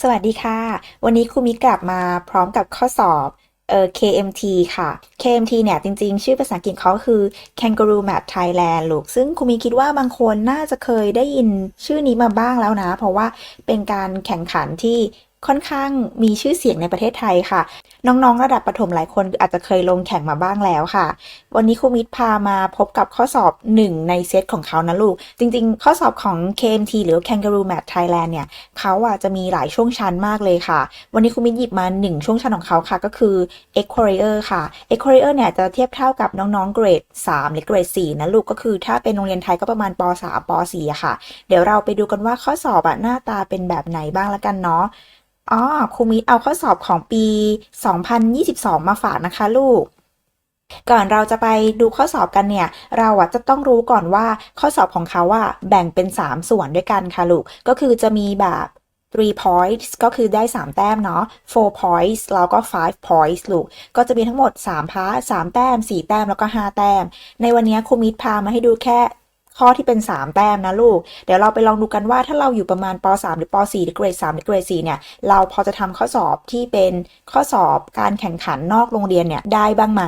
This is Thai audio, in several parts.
สวัสดีค่ะ วันนี้ครูมิกลับมาพร้อมกับข้อสอบเอ่อ KMT ค่ะ KMT เนี่ยจริงๆ ชื่อภาษาอังกฤษเขาคือ Kangaroo Map Thailand ลูก ซึ่งครูมิคิดว่าบางคนน่าจะเคยได้ยินชื่อนี้มาบ้างแล้วนะ เพราะว่าเป็นการแข่งขันที่ ค่อนข้างมีชื่อเสียงในประเทศไทยค่ะ น้องๆ ระดับประถมหลายคนอาจจะเคยลงแข่งมาบ้างแล้วค่ะ วันนี้ครูมิตรพามาพบกับข้อสอบหนึ่งในเซตของเขานะลูก จริงๆ ข้อสอบของ KMT หรือ Kangaroo Map Thailand เนี่ยเขาอะจะมีหลายช่วงชั้นมากเลยค่ะ วันนี้ครูมิตรหยิบมาหนึ่งช่วงชั้นของเขาค่ะ ก็คือ e q u a r i e r ค่ะ e q u a r i e r เนี่ยจะเทียบเท่ากับน้องๆ เกรด 3 หรือเกรด 4 นะลูก ก็คือถ้าเป็นโรงเรียนไทยก็ประมาณป .3 ป .4 ค่ะ เดี๋ยวเราไปดูกันว่าข้อสอบอะหน้าตาเป็นแบบไหนบ้างละกันเนาะ อ๋อครูมิตเอาข้อสอบของปี 2022 มาฝากนะคะลูก ก่อนเราจะไปดูข้อสอบกันเนี่ย เราอะจะต้องรู้ก่อนว่าข้อสอบของเขาอะแบ่งเป็น 3 ส่วนด้วยกันค่ะลูก ก็คือจะมีแบบ three points ก็คือได้ 3 แต้มเนาะ four points แล้วก็ five points ลูก ก็จะมีทั้งหมด 3 พาร์ท3แต้ม 4 แต้ม แล้วก็ 5 แต้ม ในวันนี้ครูมิตพามาให้ดูแค่ ข้อที่เป็น 3 แต้มนะลูก เดี๋ยวเราไปลองดูกันว่าถ้าเราอยู่ประมาณป .3 หรือป .4 หรือเกรด3หรือเกรด4เนี่ย เราพอจะทำข้อสอบที่เป็นข้อสอบการแข่งขันนอกโรงเรียนเนี่ยได้บ้างไหม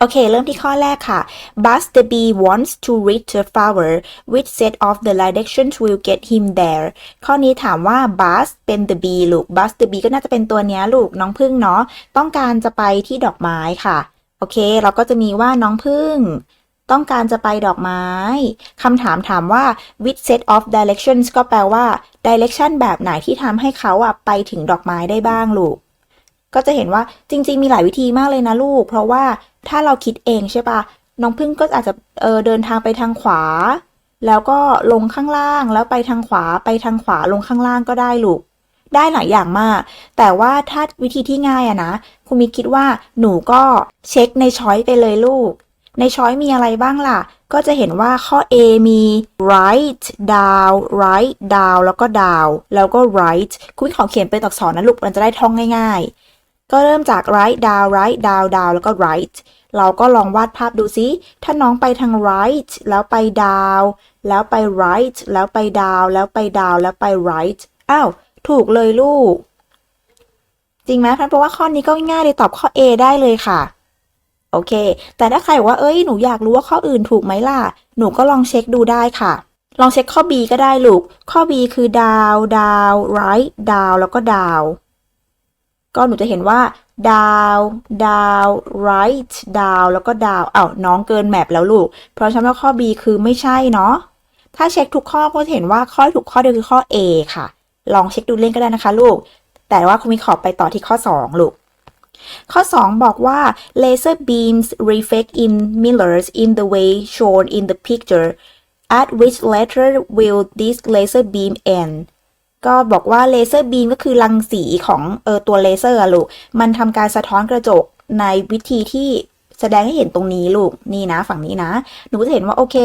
โอเค เริ่มที่ข้อแรกค่ะ Buzz the bee wants to reach the flower which set of the directions will get him there ข้อนี้ถามว่า Buzz เป็น the bee ลูก Buzz the bee ก็น่าจะเป็นตัวเนี้ยลูกน้องพึ่งเนาะ ต้องการจะไปที่ดอกไม้ค่ะ โอเค เราก็จะมีว่าน้องพึ่ง ต้องการจะไปดอกไม้ คำถามถามว่า which set of directions ก็แปลว่า direction แบบไหนที่ทำให้เขาอะไปถึงดอกไม้ได้บ้างลูก ก็จะเห็นว่าจริง ๆ มีหลายวิธีมากเลยนะลูก เพราะว่าถ้าเราคิดเองใช่ปะน้องพึ่งก็อาจจะเออเดินทางไปทางขวา แล้วก็ลงข้างล่างแล้วไปทางขวาไปทางขวาลงข้างล่างก็ได้ลูก ได้หลายอย่างมาก แต่ว่าถ้าวิธีที่ง่ายอะนะครูมิคิดว่าหนูก็เช็คในช้อยไปเลยลูก ในช้อยมีอะไรบ้างล่ะ ก็จะเห็นว่าข้อ A มี right down right down แล้วก็ down แล้วก็ right คุณขอเขียนเป็นอักษรนะลูกมันจะได้ท่องง่ายๆ ก็เริ่มจาก right down right down down แล้วก็ right เราก็ลองวาดภาพดูซิ ถ้าน้องไปทาง right แล้วไป down แล้วไป right แล้วไป down แล้วไป down แล้วไป right อ้าว ถูกเลยลูก จริงไหมเพราะว่าข้อนี้ก็ง่ายเลยตอบข้อ A ได้เลยค่ะ โอเค แต่ถ้าใครบอกว่าเอ้ยหนูอยากรู้ว่าข้ออื่นถูกไหมล่ะ หนูก็ลองเช็คดูได้ค่ะ ลองเช็คข้อ B ก็ได้ลูก ข้อ B คือ down down right down แล้วก็ down ก็หนูจะเห็นว่า down down right down แล้วก็ down อ้าวน้องเกินแมปแล้วลูก เพราะฉะนั้นข้อ B คือไม่ใช่เนาะ ถ้าเช็คทุกข้อก็จะเห็นว่าข้อถูกข้อเดียวคือข้อ A ค่ะ ลองเช็คดูเล่นก็ได้นะคะลูก แต่ว่าคุณมีขอบไปต่อที่ข้อ 2 ลูก ข้อ 2 บอกว่า laser beams reflect in mirrors in the way shown in the picture at which letter will this laser beam end ก็บอกว่าเลเซอร์บีมก็คือรังสีของเออตัวเลเซอร์ลูก มันทำการสะท้อนกระจกในวิธีที่แสดงให้เห็นตรงนี้ลูก นี่นะ ฝั่งนี้นะ หนูจะเห็นว่าโอเค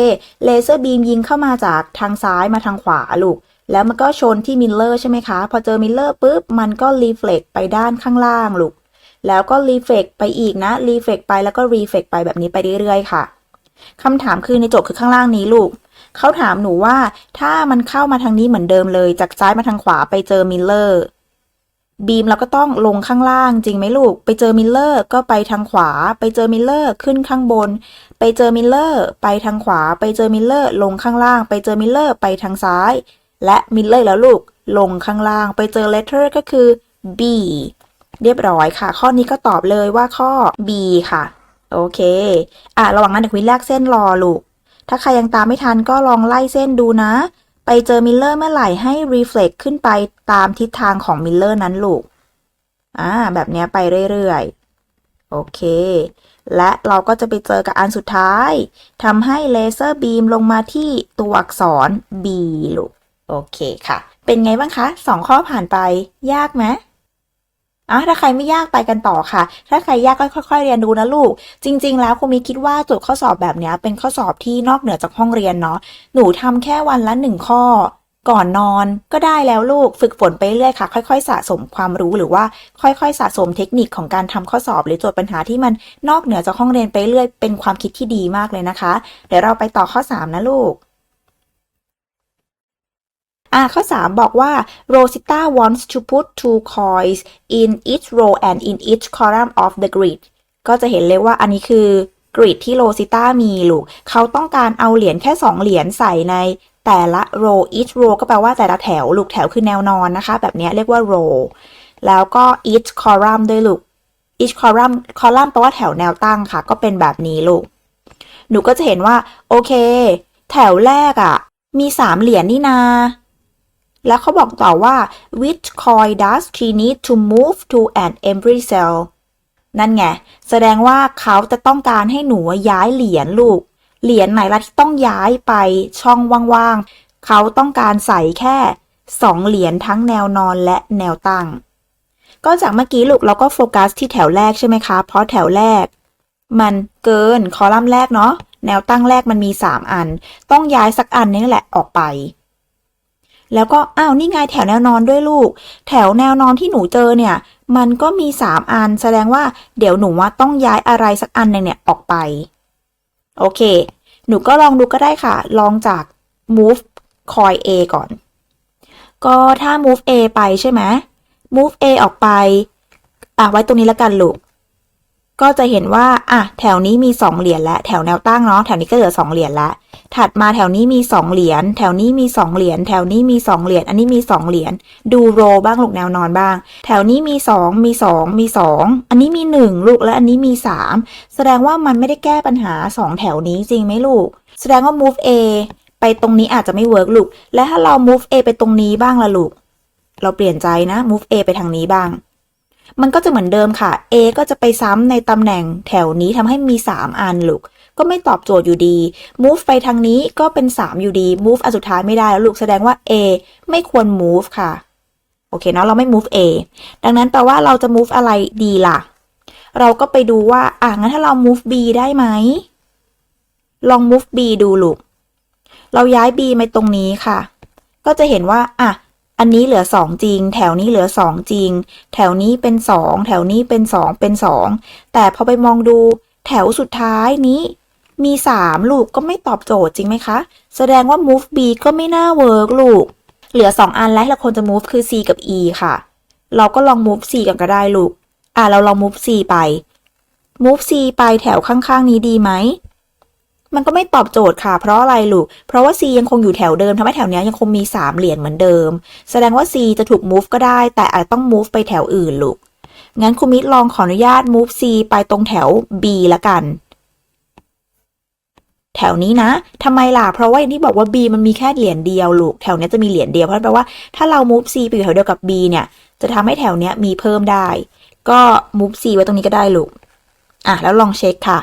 เลเซอร์บีมยิงเข้ามาจากทางซ้ายมาทางขวาลูก แล้วมันก็ชนที่มิลเลอร์ใช่ไหมคะ พอเจอมิลเลอร์ปุ๊บ มันก็รีเฟล็กไปด้านข้างล่างลูก แล้วก็รีเฟกไปอีกนะรีเฟกไปแล้วก็รีเฟกไปแบบนี้ไปเรื่อยๆค่ะคำถามคือในโจทย์คือข้างล่างนี้ลูกเขาถามหนูว่าถ้ามันเข้ามาทางนี้เหมือนเดิมเลย จากซ้ายมาทางขวาไปเจอมิลเลอร์บีมเราก็ต้องลงข้างล่างจริงไหมลูก ไปเจอมิลเลอร์ก็ไปทางขวา ไปเจอมิลเลอร์ขึ้นข้างบน ไปเจอมิลเลอร์ไปทางขวา ไปเจอมิลเลอร์ลงข้างล่าง ไปเจอมิลเลอร์ไปทางซ้าย และมิลเลอร์แล้วลูกลงข้างล่าง ไปเจอ letter ก็คือ B เรียบร้อยค่ะ ข้อนี้ก็ตอบเลยว่าข้อ B ค่ะ โอเค อะระหว่างนั้นเดี๋ยวคุณลากเส้นรอลูก ถ้าใครยังตามไม่ทันก็ลองไล่เส้นดูนะ ไปเจอมิลเลอร์เมื่อไหร่ให้ reflect ขึ้นไปตามทิศทางของมิลเลอร์นั้นลูก อ่า แบบนี้ไปเรื่อยๆ โอเค และเราก็จะไปเจอกับอันสุดท้ายทำให้เลเซอร์บีมลงมาที่ตัวอักษร B ลูก โอเคค่ะ เป็นไงบ้างคะสองข้อผ่านไป ยากไหม อะถ้าใครไม่ยากไปกันต่อค่ะ ถ้าใครยากก็ค่อย ๆ เรียนดูนะลูก จริง ๆ แล้วครูมีคิดว่าโจทย์ข้อสอบแบบนี้เป็นข้อสอบที่นอกเหนือจากห้องเรียนเนาะหนูทำแค่วันละหนึ่งข้อก่อนนอนก็ได้แล้วลูกฝึกฝนไปเรื่อยค่ะ ค่อยๆ สะสมความรู้หรือว่าค่อยๆ สะสมเทคนิคของการทำข้อสอบ หรือโจทย์ปัญหาที่มันนอกเหนือจากห้องเรียนไปเรื่อยเป็นความคิดที่ดีมากเลยนะคะ เดี๋ยวเราไปต่อข้อ 3 นะลูก อะข้อ 3 บอกว่า Rosita wants to put two coins in each row and in each column of the grid ก็จะเห็นเลยว่าอันนี้คือกริดที่โรซิต้ามีลูก เขาต้องการเอาเหรียญแค่ 2 เหรียญใส่ในแต่ละ row each row ก็แปลว่าแต่ละแถว ลูกแถวคือแนวนอนนะคะ แบบนี้เรียกว่า row แล้วก็ each column ด้วยลูก each column column แปลว่าแถวแนวตั้งค่ะ ก็เป็นแบบนี้ลูก หนูก็จะเห็นว่า โอเค แถวแรกอะ่ะ มี 3 เหรียญนี่นา แล้วเขาบอกต่อว่า which coin does she need to move to an empty cell นั่นไง แสดงว่าเขาจะต้องการให้หนูย้ายเหรียญลูก เหรียญไหนล่ะที่ต้องย้ายไปช่องว่างๆ เขาต้องการใส่แค่2เหรียญทั้งแนวนอนและแนวตั้ง ก็จากเมื่อกี้ลูกเราก็โฟกัสที่แถวแรกใช่ไหมคะ เพราะแถวแรก มันเกินคอลัมน์แรกเนาะ แนวตั้งแรกมันมี 3 อัน ต้องย้ายสักอันนี่แหละออกไป แล้วก็อ้าวนี่ไงแถวแนวนอนด้วยลูก แถวแนวนอนที่หนูเจอเนี่ย มันก็มี 3 อันแสดงว่าเดี๋ยวหนูว่าต้องย้ายอะไรสักอันหนึ่งเนี่ยออกไป โอเค หนูก็ลองดูก็ได้ค่ะ ลองจาก move coin A ก่อน ก็ถ้า move A ไปใช่ไหม move A ออกไป อะไว้ตรงนี้แล้วกันลูก ก็จะเห็นว่าอะแถวนี้มี 2 เหรียญแล้วแถวแนวตั้งเนาะแถวนี้ก็เหลือ 2 เหรียญแล้วถัดมาแถวนี้มี 2 เหรียญแถวนี้มี 2 เหรียญแถวนี้มี 2 เหรียญอันนี้มี 2 เหรียญดูโรบ้างลูกแนวนอนบ้าง แถวนี้มี 2 มี 2 มี 2 อันนี้มี 1 ลูกและอันนี้มี 3 แสดงว่ามันไม่ได้แก้ปัญหา 2 แถวนี้จริงไหมลูก แสดงว่า move A ไปตรงนี้อาจจะไม่เวิร์กลูก และถ้าเรา move A ไปตรงนี้บ้างล่ะลูก เราเปลี่ยนใจนะ move A ไปทางนี้บ้าง มันก็จะเหมือนเดิมค่ะ A ก็จะไปซ้ำในตำแหน่งแถวนี้ทำให้มี 3 อันลูก ก็ไม่ตอบโจทย์อยู่ดี move ไปทางนี้ก็เป็น 3 อยู่ดี move อันสุดท้ายไม่ได้แล้วลูกแสดงว่า A ไม่ควร move ค่ะ โอเคเนาะเราไม่ move A ดังนั้นแปลว่าเราจะ move อะไรดีล่ะ เราก็ไปดูว่า อะงั้นถ้าเรา move B ได้ไหม ลอง move B ดูลูก เราย้าย B มาตรงนี้ค่ะ ก็จะเห็นว่า อะ อันนี้เหลือ2จริง แถวนี้เหลือ2จริง แถวนี้เป็น2แถวนี้เป็น2เป็น2แต่พอไปมองดูแถวสุดท้ายนี้มี3ลูกก็ไม่ตอบโจทย์จริงไหมคะ แสดงว่า move B ก็ไม่น่าเวิร์กลูก เหลือ2อันและเราควรจะ move คือ C กับ E ค่ะ เราก็ลอง move C กันก็ได้ลูก อะเราลอง move C ไป move C ไปแถวข้างๆนี้ดีไหม มันก็ไม่ตอบโจทย์ค่ะ เพราะอะไรลูก เพราะว่า C ยังคงอยู่แถวเดิมทำให้แถวเนี้ยยังคงมี 3 เหรียญเหมือนเดิม แสดงว่า C จะถูก move ก็ได้ แต่อาจต้อง move ไปแถวอื่นลูก งั้นคุณมิตรลองขออนุญาต move C ไปตรงแถว B ละกัน แถวนี้นะทำไมล่ะ เพราะว่าอย่างที่บอกว่า B มันมีแค่เหรียญเดียวลูก แถวเนี้ยจะมีเหรียญเดียว เพราะแปลว่าถ้าเรา move C ไปอยู่แถวเดียวกับ B เนี่ย จะทำให้แถวเนี้ยมีเพิ่มได้ ก็ move C ไว้ตรงนี้ก็ได้ลูก อะ แล้วลองเช็คค่ะ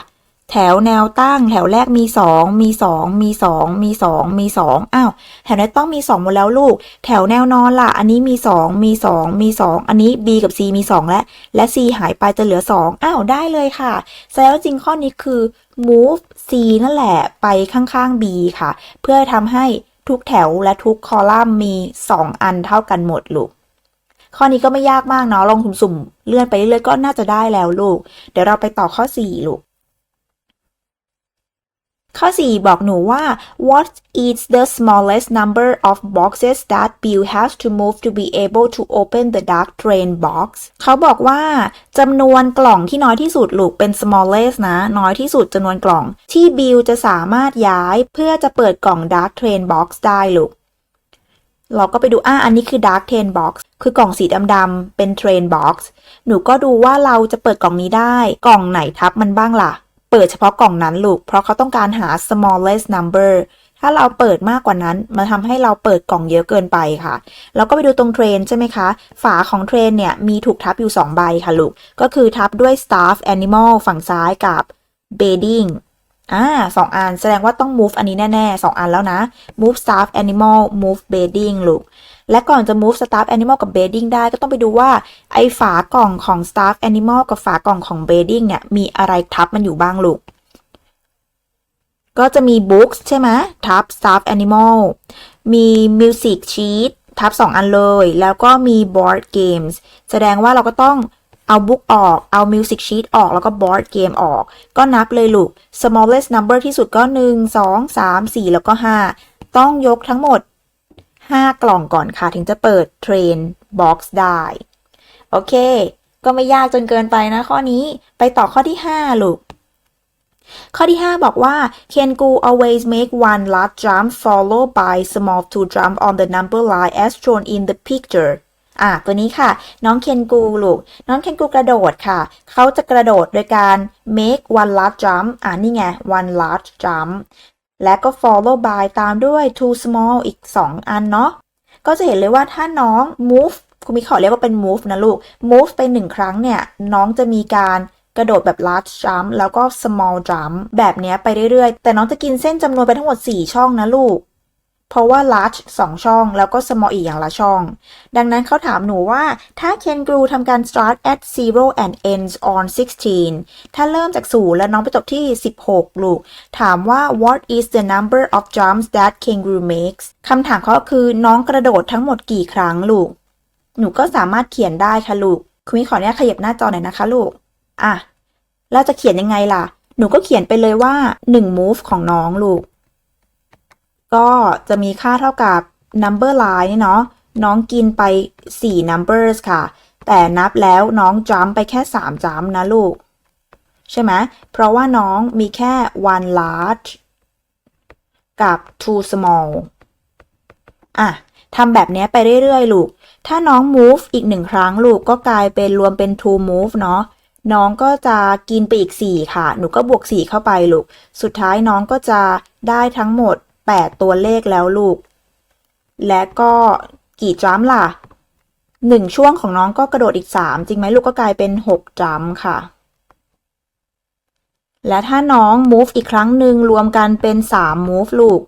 แถวแนวตั้ง แถวแรกมี 2 มี 2 มี 2 มี 2 มี 2 อ้าว แถวนี้ต้องมี 2 หมดแล้วลูก แถวแนวนอนล่ะ อันนี้มี 2 มี 2 มี 2 อันนี้ B กับ C มี 2 และและ C หายไปจะเหลือ 2 อ้าว ได้เลยค่ะแสดงว่าจริงข้อนี้คือ move C นั่นแหละไปข้างๆ B ค่ะ เพื่อทำให้ทุกแถวและทุกคอลัมน์มี 2 อันเท่ากันหมดลูกข้อนี้ก็ไม่ยากมากเนาะลองสุ่มๆเลื่อนไปเรื่อยๆก็น่าจะได้แล้วลูก เดี๋ยวเราไปต่อข้อ 4 ลูก ข้อ 4 บอกหนูว่า what is the smallest number of boxes that Bill has to move to be able to open the dark train box เขาบอกว่าจำนวนกล่องที่น้อยที่สุดลูกเป็น smallest นะ น้อยที่สุดจำนวนกล่อง ที่บิลจะสามารถย้ายเพื่อจะเปิดกล่อง dark train box ได้ลูกเราก็ไปดูอะอันนี้คือ dark train box คือกล่องสีดำๆเป็น train box หนูก็ดูว่าเราจะเปิดกล่องนี้ได้ กล่องไหนทับมันบ้างล่ะ เปิดเฉพาะกล่องนั้นลูก เพราะเขาต้องการหา smallest number ถ้าเราเปิดมากกว่านั้นมันทำให้เราเปิดกล่องเยอะเกินไปค่ะ แล้วก็ไปดูตรงเทรนใช่ไหมคะ ฝาของเทรนเนี่ยมีถูกทับอยู่ 2 ใบค่ะลูก ก็คือทับด้วย staff animal ฝั่งซ้ายกับ bedding อ่าสองอันแสดงว่าต้อง move อันนี้แน่ๆ 2 อันแล้วนะ move staff animal move bedding ลูก และก่อนจะ move staff animal กับ bedding ได้ก็ต้องไปดูว่า ไอฝากล่องของ staff animal กับฝากล่องของ bedding เนี่ย มีอะไรทับมันอยู่บ้างลูก ก็จะมี books ใช่ไหมทับ staff animal มี music sheet ทับ 2 อันเลย แล้วก็มี board games แสดงว่าเราก็ต้องเอา book ออก เอา music sheet ออก แล้วก็ board game ออก ก็นับเลยลูก smallest number ที่สุดก็ 1 2 3 4 แล้วก็ 5 ต้องยกทั้งหมด 5 กล่องก่อนค่ะ ถึงจะเปิดเทรนบ็อกซ์ได้ โอเค ก็ไม่ยากจนเกินไปนะข้อนี้ไปต่อข้อที่ 5 ลูก ข้อที่ 5 บอกว่า Can Gu always make one large jump followed by small two jump on the number line as shown in the picture อะตัวนี้ค่ะ น้องเคนกูลูก น้องเคนกูกระโดดค่ะ เขาจะกระโดดโดยการ make one large jump อะนี่ไง one large jump และก็ follow by ตามด้วย two small อีก 2 อันเนาะ ก็จะเห็นเลยว่าถ้าน้อง move คุณมิขอเรียกว่าเป็น move นะลูก move ไปหนึ่งครั้งเนี่ย น้องจะมีการกระโดดแบบ large jump แล้วก็ small jump แบบเนี้ยไปเรื่อยๆ แต่น้องจะกินเส้นจำนวนไปทั้งหมด 4 ช่องนะลูก เพราะว่า large 2 ช่อง แล้วก็ small อีกอย่างละช่อง ดังนั้นเขาถามหนูว่าถ้า Ken Gru ทำการ start at zero and ends on 16 ถ้าเริ่มจากศูนย์แล้วน้องไปจบที่ 16 ลูก ถามว่า what is the number of jumps that Ken Gru makes คำถามเขาคือน้องกระโดดทั้งหมดกี่ครั้งลูก หนูก็สามารถเขียนได้ค่ะลูก คุณมิขออนุญาตขยับหน้าจอหน่อยนะคะลูก อะเราจะเขียนยังไงล่ะ หนูก็เขียนไปเลยว่า 1 move ของน้องลูก ก็จะมีค่าเท่ากับ number line เนาะน้องกินไป 4 numbers ค่ะ แต่นับแล้วน้อง jump ไปแค่3 jump นะลูก ใช่ไหมเพราะว่าน้องมีแค่ one large กับ two small อะทำแบบนี้ไปเรื่อยๆ ลูก ถ้าน้อง move อีกหนึ่งครั้งลูกก็กลายเป็นรวมเป็น two move เนาะน้องก็จะกินไปอีก 4 ค่ะ หนูก็บวก 4 เข้าไปลูก สุดท้ายน้องก็จะได้ทั้งหมด 8 ตัวเลขแล้วลูก และก็กี่จัมล่ะ 1 ช่วงของน้องก็กระโดดอีก 3 จริงไหมลูกก็กลายเป็น 6จัมค่ะ และถ้าน้อง move อีกครั้งหนึ่งรวมกันเป็น 3 move ลูก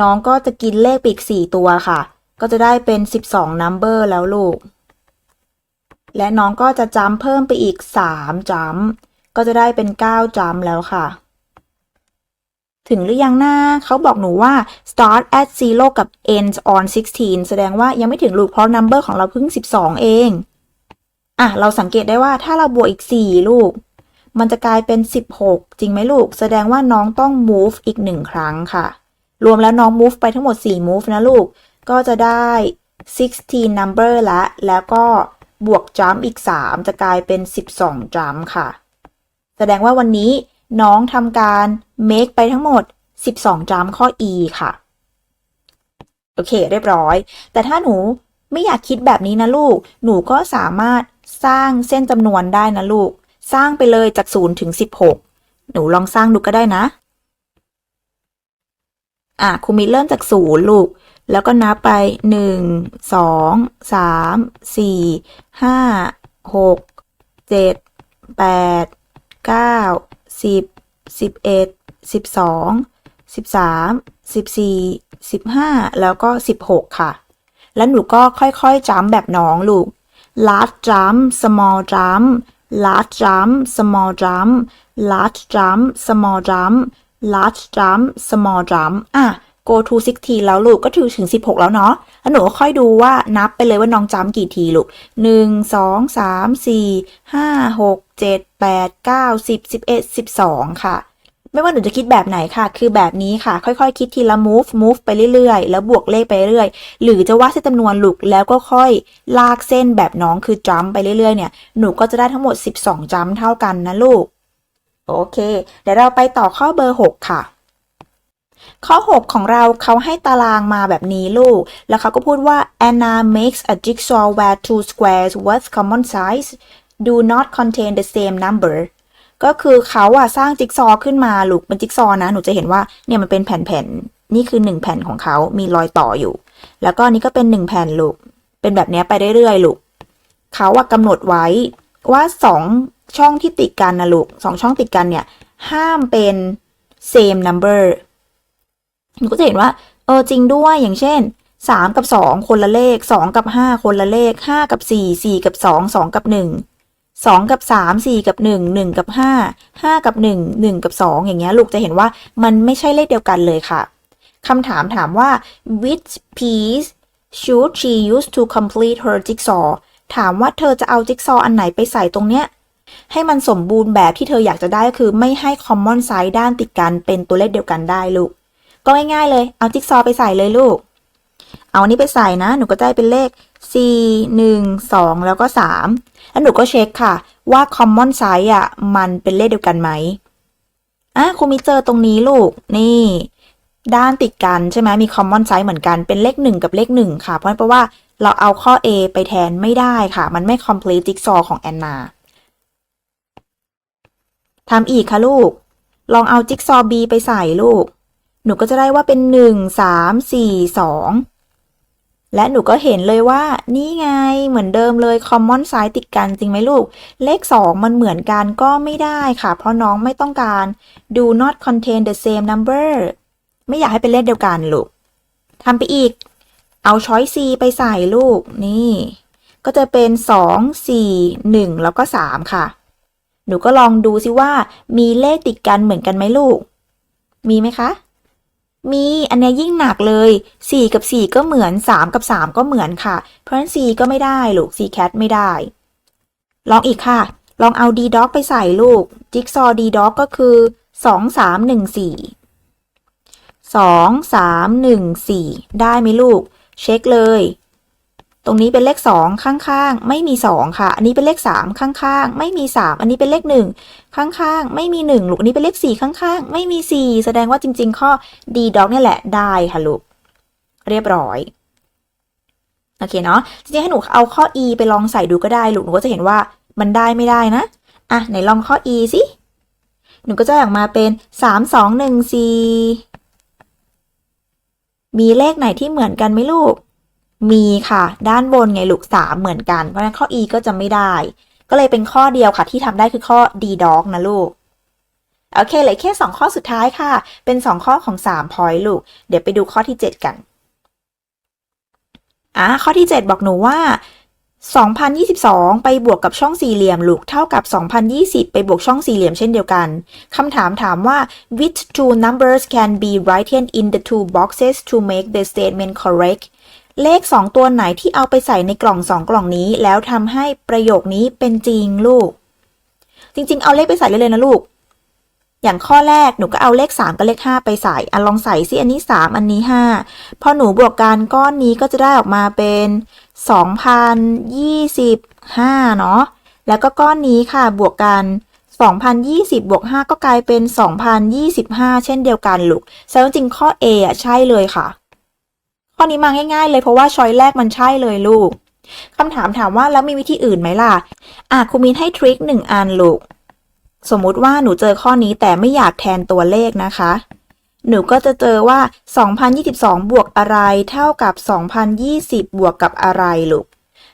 น้องก็จะกินเลขปอีก 4 ตัวค่ะ ก็จะได้เป็น 12 number แล้วลูก และน้องก็จะจัมเพิ่มไปอีก 3จัมก็จะได้เป็น 9จัมแล้วค่ะ ถึงหรือยังนะเขาบอกหนูว่า start at zero กับ end on 16 แสดงว่ายังไม่ถึงลูกเพราะ number ของเราเพิ่ง 12 เอง อะ เราสังเกตได้ว่าถ้าเราบวกอีก 4 ลูก มันจะกลายเป็น 16 จริงไหมลูก แสดงว่าน้องต้อง move อีก1ครั้งค่ะ รวมแล้วน้อง move ไปทั้งหมด 4 move นะลูก ก็จะได้ 16 number ละ แล้วก็บวก jump อีก 3 จะกลายเป็น 12 jump ค่ะ แสดงว่าวันนี้น้องทำการ make ไปทั้งหมด 12 jump ข้อ e ค่ะ โอเค เรียบร้อย แต่ถ้าหนูไม่อยากคิดแบบนี้นะลูก หนูก็สามารถสร้างเส้นจำนวนได้นะลูก สร้างไปเลยจาก 0 ถึง 16 หนูลองสร้างดูก็ได้นะ อะครูมิเริ่มจาก 0 ลูก แล้วก็นับไป 1 2 3 4 5 6 7 8 9 10 11 12 13 14 15 แล้วก็ 16 ค่ะ แล้วหนูก็ค่อยๆจัมแบบน้องลูก large jump small jump large jump small jump large jump small jump large jump small jump อะ go to 16 แล้วลูกก็ถือถึง 16 แล้วเนาะ แล้วหนูก็ค่อยดูว่านับไปเลยว่าน้องจัมกี่ทีลูก 1 2 3 4 5 6 7 8 9 10 11 12 ค่ะ ไม่ว่าหนูจะคิดแบบไหนค่ะ คือแบบนี้ค่ะ ค่อยๆคิดทีละ move move ไปเรื่อยๆ แล้วบวกเลขไปเรื่อยหรือจะวาดเส้นจำนวนลูกแล้วก็ค่อยลากเส้นแบบน้องคือจัมไปเรื่อยๆ เนี่ย หนูก็จะได้ทั้งหมด 12จัมเท่ากันนะลูก โอเค เดี๋ยวเราไปต่อข้อเบอร์ 6 ค่ะข้อ 6 ของเราเขาให้ตารางมาแบบนี้ลูก แล้วเขาก็พูดว่า Anna makes a jigsaw where two squares with common size do not contain the same number ก็คือเขาอะสร้างจิ๊กซอว์ขึ้นมาลูกเป็นจิ๊กซอว์นะ หนูจะเห็นว่าเนี่ยมันเป็นแผ่นๆ นี่คือ1แผ่นของเขามีรอยต่ออยู่ แล้วก็นี่ก็เป็น1แผ่นลูก เป็นแบบนี้ไปเรื่อยๆลูก เขาอะกำหนดไว้ว่า2ช่องที่ติดกันนะลูกสองช่องติดกันเนี่ย ห้ามเป็น same number หนูก็จะเห็นว่า เออจริงด้วยอย่างเช่น3กับ2คนละเลข2กับ5คนละเลข5กับ4 4กับ2 2กับ1 2 กับ 3 4 กับ 1 1 กับ 5 5 กับ 1 1 กับ 2 อย่างเงี้ยลูกจะเห็นว่ามันไม่ใช่เลขเดียวกันเลยค่ะคำถามถามว่า which piece should she use to complete her jigsaw ถามว่าเธอจะเอาจิ๊กซอว์อันไหนไปใส่ตรงเนี้ย ให้มันสมบูรณ์แบบที่เธออยากจะได้ก็คือไม่ให้ common size ด้านติดกันเป็นตัวเลขเดียวกันได้ลูก ก็ง่ายๆเลย เอาจิ๊กซอว์ไปใส่เลยลูก เอาอันนี้ไปใส่นะ หนูก็ได้เป็นเลข 4 1 2 แล้วก็ 3 แล้วหนูก็เช็คค่ะ ว่า common size อะ มันเป็นเลขเดียวกันไหมอะครูมีเจอตรงนี้ลูก นี่ ด้านติดกันใช่ไหมมี common size เหมือนกันเป็นเลข 1 กับเลข 1 ค่ะ เพราะเพราะว่าเราเอาข้อ A ไปแทนไม่ได้ค่ะ มันไม่ complete jigsaw ของแอนนาทำอีกค่ะลูก ลองเอาจิ๊กซอว์ B ไปใส่ลูก หนูก็จะได้ว่าเป็น 1 3 4 2 และหนูก็เห็นเลยว่า นี่ไงเหมือนเดิมเลย common size ติดกันจริงไหมลูก เลข 2 มันเหมือนกันก็ไม่ได้ค่ะ เพราะน้องไม่ต้องการ do not contain the same number ไม่อยากให้เป็นเลขเดียวกันลูกทำไปอีก เอาช้อย C ไปใส่ลูกนี่ ก็จะเป็น 2 4 1 แล้วก็ 3 ค่ะ หนูก็ลองดูซิว่า มีเลขติดกันเหมือนกันไหมลูก มีไหมคะ มีอันเนี้ยยิ่งหนักเลย 4 กับ 4 ก็เหมือน 3 กับ 3 ก็เหมือนค่ะ เพราะฉะนั้น C ก็ไม่ได้ลูก C cat ไม่ได้ ลองอีกค่ะ ลองเอา D dog ไปใส่ลูก จิ๊กซอ D dog ก็คือ 2 3 1 4 2 3 1 4 ได้ไหมลูก เช็คเลย ตรงนี้เป็นเลข 2 ข้างๆ ไม่มี 2 ค่ะ อันนี้เป็นเลข 3 ข้างๆ ไม่มี 3 อันนี้เป็นเลข 1 ข้างๆ ไม่มี 1 ลูก อันนี้เป็นเลข 4 ข้างๆ ไม่มี 4 แสดงว่าจริง ๆ ข้อ D dog เนี่แหละได้ค่ะลูก เรียบร้อย โอเคเนาะ จริงๆ ให้หนูเอาข้อ E ไปลองใส่ดูก็ได้ลูก หนูก็จะเห็นว่ามันได้ไม่ได้นะ อะไหนลองข้อ E สิ หนูก็จะออกมาเป็น 3 2 1 4 มีเลขไหนที่เหมือนกันไหมลูก มีค่ะ ด้านบนไงลูกสามเหมือนกัน เพราะฉะนั้นข้อ e ก็จะไม่ได้ ก็เลยเป็นข้อเดียวค่ะ ที่ทำได้คือข้อ d dog นะลูกโอเคเหลือแค่2ข้อสุดท้ายค่ะ เป็น 2 ข้อของ3 point ลูก เดี๋ยวไปดูข้อที่ 7 กันอะข้อที่ 7 บอกหนูว่า 2022 ไปบวกกับช่องสี่เหลี่ยมลูกเท่ากับ 2020 ไปบวกช่องสี่เหลี่ยมเช่นเดียวกันคำถามถามว่า which two numbers can be written in the two boxes to make the statement correct เลข 2 ตัวไหนที่เอาไปใส่ในกล่อง 2 กล่องนี้ แล้วทำให้ประโยคนี้เป็นจริงลูก จริง ๆ เอาเลขไปใส่เลยเลยนะลูก อย่างข้อแรกหนูก็เอาเลข 3 กับเลข 5 ไปใส่อันลองใส่สิอันนี้ 3 อันนี้ 5 พอหนูบวกกันก้อนนี้ก็จะได้ออกมาเป็น2025เนาะแล้วก็ก้อนนี้ค่ะบวกกัน2020 บวก 5 ก็กลายเป็น 2025 เช่นเดียวกันลูกแสดงว่าจริงข้อ A อะใช่เลยค่ะ ข้อนี้มาง่าย ๆ เลยเพราะว่าช้อยแรกมันใช่เลยลูกคำถามถามว่าแล้วมีวิธีอื่นไหมล่ะอะครูมินให้ทริคหนึ่งอันลูก สมมุติว่าหนูเจอข้อนี้แต่ไม่อยากแทนตัวเลขนะคะ หนูก็จะเจอว่า 2022 บวกอะไร เท่ากับ 2020 บวกกับอะไรลูก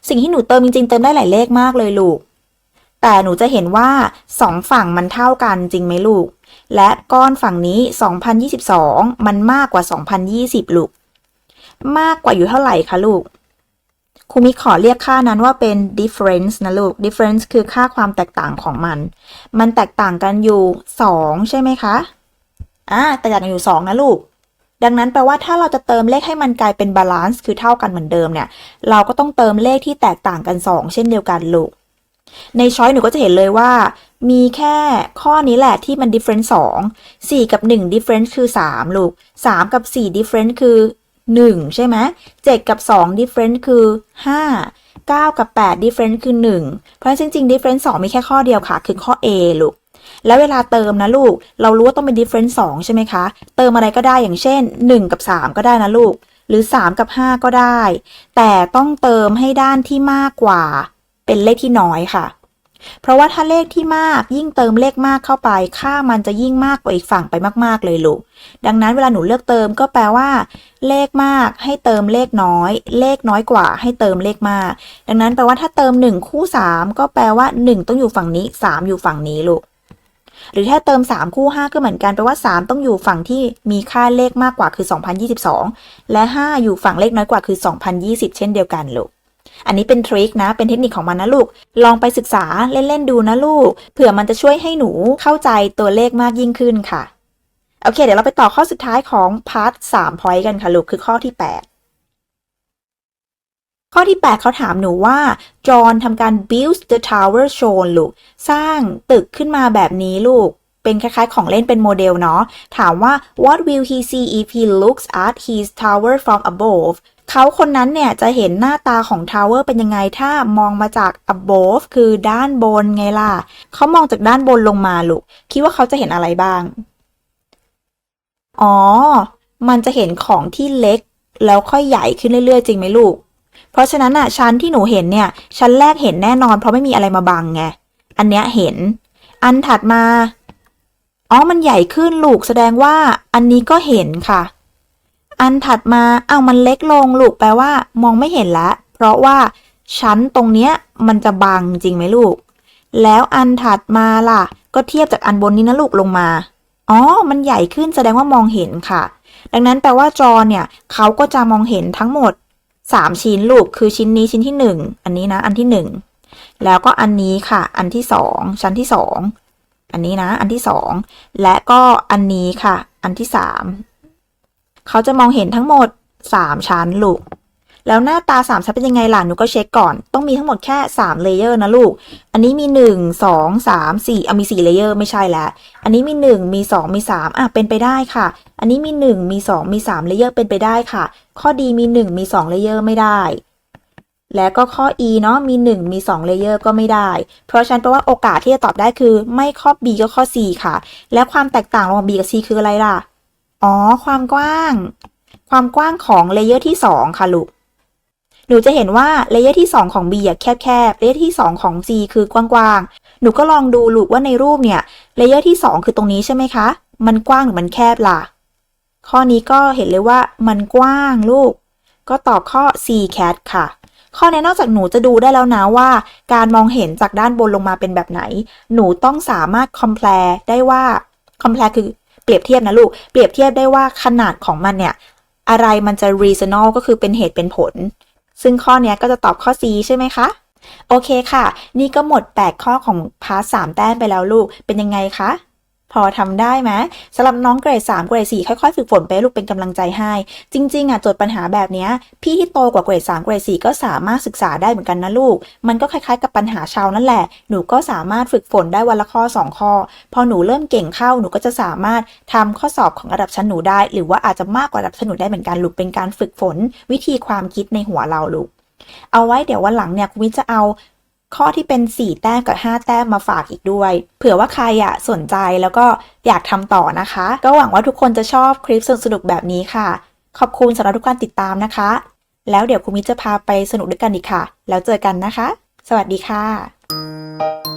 สิ่งที่หนูเติมจริงๆเติมได้หลายเลขมากเลยลูก แต่หนูจะเห็นว่าสองฝั่งมันเท่ากันจริงไหมลูก และก้อนฝั่งนี้ 2022 มันมากกว่า 2020 ลูก มากกว่าอยู่เท่าไหร่คะลูกครูมิขอเรียกค่านั้นว่าเป็น difference นะลูก difference คือค่าความแตกต่างของมัน มันแตกต่างกันอยู่ 2 ใช่ไหมคะ อ่า แตกต่างกันอยู่ 2 นะลูก ดังนั้นแปลว่าถ้าเราจะเติมเลขให้มันกลายเป็นบาลานซ์คือเท่ากันเหมือนเดิมเนี่ย เราก็ต้องเติมเลขที่แตกต่างกัน 2 เช่นเดียวกันลูก ในช้อยหนูก็จะเห็นเลยว่า มีแค่ข้อนี้แหละที่มัน difference 2 4 กับ 1 difference คือ 3 ลูก 3 กับ 4 difference คือ 1 ใช่ไหม7กับ 2 difference คือ 5 9 กับ 8 difference คือ 1 เพราะฉะนั้นจริงๆ difference 2 มีแค่ข้อเดียวค่ะ คือข้อ A ลูก แล้วเวลาเติมนะลูก เรารู้ว่าต้องเป็น difference 2 ใช่ไหมคะ เติมอะไรก็ได้อย่างเช่น 1 กับ 3 ก็ได้นะลูก หรือ 3 กับ 5 ก็ได้ แต่ต้องเติมให้ด้านที่มากกว่า เป็นเลขที่น้อยค่ะ เพราะว่าถ้าเลขที่มากยิ่งเติมเลขมากเข้าไป ค่ามันจะยิ่งมากกว่าอีกฝั่งไปมากๆเลยลูก ดังนั้นเวลาหนูเลือกเติมก็แปลว่า เลขมากให้เติมเลขน้อย เลขน้อยกว่าให้เติมเลขมาก ดังนั้นแปลว่าถ้าเติม 1 คู่ 3 ก็แปลว่า 1 ต้องอยู่ฝั่งนี้ 3 อยู่ฝั่งนี้ลูก หรือถ้าเติม 3 คู่ 5 ก็เหมือนกันแปลว่า 3 ต้องอยู่ฝั่งที่มีค่าเลขมากกว่าคือ 2022 และ 5 อยู่ฝั่งเลขน้อยกว่าคือ 2020 เช่นเดียวกันลูก อันนี้เป็นทริคนะ เป็นเทคนิคของมันนะลูก ลองไปศึกษาเล่นๆดูนะลูก เผื่อมันจะช่วยให้หนูเข้าใจตัวเลขมากยิ่งขึ้นค่ะ โอเค เดี๋ยวเราไปต่อข้อสุดท้ายของพาร์ท3 point กันค่ะลูก คือข้อที่ 8 ข้อที่ 8 เขาถามหนูว่า จอห์นทำการ build the tower shown ลูก สร้างตึกขึ้นมาแบบนี้ลูกเป็นคล้ายๆ ของเล่นเป็นโมเดลเนาะ ถามว่า what will he see if he looks at his tower from above เขาคนนั้นเนี่ยจะเห็นหน้าตาของทาวเวอร์เป็นยังไงถ้ามองมาจาก above คือด้านบนไงล่ะ เขามองจากด้านบนลงมาลูก คิดว่าเขาจะเห็นอะไรบ้าง อ๋อ มันจะเห็นของที่เล็ก แล้วค่อยใหญ่ขึ้นเรื่อยๆ จริงไหมลูก เพราะฉะนั้นอะชั้นที่หนูเห็นเนี่ยชั้นแรกเห็นแน่นอนเพราะไม่มีอะไรมาบังไง อันเนี้ยเห็น อันถัดมา อ๋อ มันใหญ่ขึ้นลูกแสดงว่าอันนี้ก็เห็นค่ะ อันถัดมาเอา้ามันเล็กลงลูกแปลว่า มองไม่เห็นละ เพราะว่าชั้นตรงเนี้ยมันจะบังจริงไหมลูก แล้วอันถัดมาล่ะ ก็เทียบจากอันบนนี้นะลูกลงมา อ๋อ มันใหญ่ขึ้นแสดงว่ามองเห็นค่ะ ดังนั้นแปลว่าจอเนี่ยเขาก็จะมองเห็นทั้งหมด 3 ชิ้นลูก คือชิ้นนี้ชิ้นที่ 1 อันนี้นะ อันที่ 1 แล้วก็อันนี้ค่ะ อันที่ 2 ชั้นที่ 2 อันนี้นะ อันที่ 2 และก็อันนี้ค่ะ อันที่ 3 เขาจะมองเห็นทั้งหมด 3 ชั้นลูก แล้วหน้าตา 3 ชั้นเป็นยังไงล่ะ หนูก็เช็คก่อน ต้องมีทั้งหมดแค่ 3 เลเยอร์นะลูก อันนี้มี 1 2 3 4อะมี 4 เลเยอร์ไม่ใช่แล้ว อันนี้มี 1 มี 2 มี 3 อะ เป็นไปได้ค่ะ อันนี้มี 1 มี 2 มี 3 เลเยอร์เป็นไปได้ค่ะ ข้อดีมี 1 มี 2 เลเยอร์ไม่ได้ และก็ข้อ e เนาะมี 1 มี 2 เลเยอร์ก็ไม่ได้ เพราะฉะนั้นแปลว่าโอกาสที่จะตอบได้คือ ไม่ข้อ b ก็ข้อ c ค่ะ และความแตกต่างระหว่าง b กับ c คืออะไรล่ะ อ๋อ ความกว้าง ความกว้างของเลเยอร์ที่ 2 ค่ะลูก หนูจะเห็นว่าเลเยอร์ที่ 2 ของ B อะแคบๆเลเยอร์ที่ 2 ของ C คือกว้างๆ หนูก็ลองดูลูกว่าในรูปเนี่ยเลเยอร์ที่ 2 คือตรงนี้ใช่ไหมคะ มันกว้างหรือมันแคบล่ะ ข้อนี้ก็เห็นเลยว่ามันกว้างลูก ก็ตอบข้อ C cat ค่ะข้อนี้นอกจากหนูจะดูได้แล้วนะว่าการมองเห็นจากด้านบนลงมาเป็นแบบไหน หนูต้องสามารถ compare ได้ว่า compare คือ เปรียบเทียบนะลูก เปรียบเทียบได้ว่าขนาดของมันเนี่ย อะไรมันจะ reasonable ก็คือเป็นเหตุเป็นผล ซึ่งข้อนี้ก็จะตอบข้อ C ใช่ไหมคะ โอเคค่ะ นี่ก็หมด 8 ข้อของพาร์ท3แต้มไปแล้วลูก เป็นยังไงคะ พอทำได้ไหมสำหรับน้องเกรด3เกรด4ค่อยๆ ฝึกฝนไปลูกเป็นกำลังใจให้ จริงๆอะโจทย์ปัญหาแบบนี้พี่ที่โตกว่าเกรด3เกรด4ก็สามารถศึกษาได้เหมือนกันนะลูก มันก็คล้ายๆกับปัญหาชาวนั่นแหละ หนูก็สามารถฝึกฝนได้วันละข้อ 2 ข้อ พอหนูเริ่มเก่งเข้าหนูก็จะสามารถทำข้อสอบของระดับชั้นหนูได้ หรือว่าอาจจะมากกว่าระดับชั้นหนูได้เหมือนกันลูกเป็นการฝึกฝน วิธีความคิดในหัวเราลูกเอาไว้เดี๋ยววันหลังเนี่ยคุณวิทย์จะเอา ข้อที่เป็น 4 แต้มกับ 5 แต้มมาฝากอีกด้วย เผื่อว่าใครอะสนใจแล้วก็อยากทำต่อนะคะ ก็หวังว่าทุกคนจะชอบคลิปสนุกๆแบบนี้ค่ะ ขอบคุณสำหรับทุกการติดตามนะคะ แล้วเดี๋ยวคุณวิทจะพาไปสนุกด้วยกันอีกค่ะ แล้วเจอกันนะคะ สวัสดีค่ะ